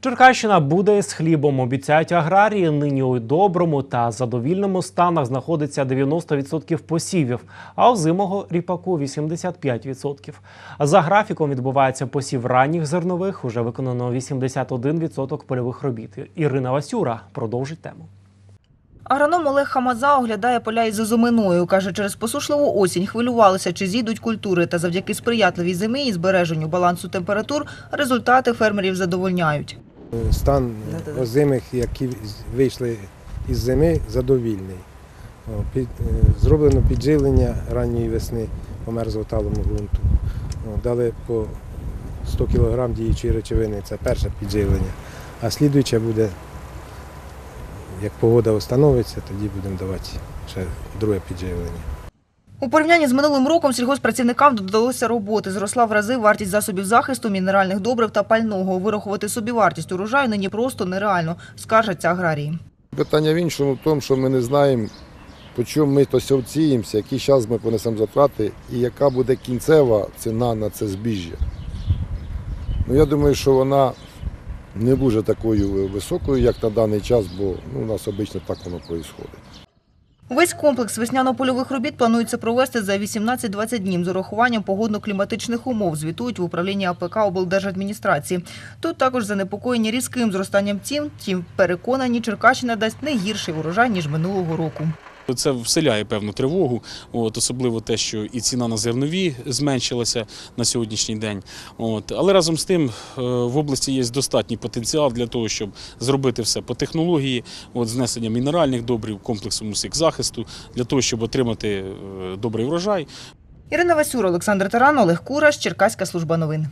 Черкащина буде з хлібом. Обіцяють аграрії. Нині у доброму та задовільному станах знаходиться 90% посівів, а озимого ріпаку 85%. За графіком відбувається посів ранніх зернових. Уже виконано 81% польових робіт. Ірина Васюра продовжить тему. Агроном Олег Хамаза оглядає поля із озиминою. Каже, через посушливу осінь хвилювалися, чи зійдуть культури. Та завдяки сприятливій зимі і збереженню балансу температур результати фермерів задовольняють. Стан озимих, які вийшли із зими, задовільний. Під- е, Зроблено підживлення ранньої весни по мерзлоталому ґрунту. Дали по 100 кг діючої речовини, це перше підживлення. А слідуюче буде, як погода встановиться, тоді будемо давати ще друге підживлення. У порівнянні з минулим роком сільгосппрацівникам додалося роботи. Зросла в рази вартість засобів захисту, мінеральних добрив та пального. Вирахувати собівартість урожаю нині просто нереально, скаржаться аграрії. Питання в іншому в тому, що ми не знаємо, по чому ми то сівціємося, які зараз ми понесемо затрати і яка буде кінцева ціна на це збіжжя. Ну, я думаю, що вона не буде такою високою, як на даний час, бо ну, у нас обично так воно відбувається. Весь комплекс весняно-польових робіт планується провести за 18-20 днів з урахуванням погодно-кліматичних умов, звітують в управлінні АПК облдержадміністрації. Тут також занепокоєні різким зростанням цін, тим переконані, Черкащина дасть не гірший урожай, ніж минулого року. Це вселяє певну тривогу, от, особливо те, що і ціна на зернові зменшилася на сьогоднішній день. От. Але разом з тим е, в області є достатній потенціал для того, щоб зробити все по технології, от, знесення мінеральних добрив, комплексом усіх захисту, для того, щоб отримати е, добрий врожай. Ірина Васюра, Олександр Таран, Олег Кураш, Черкаська служба новин.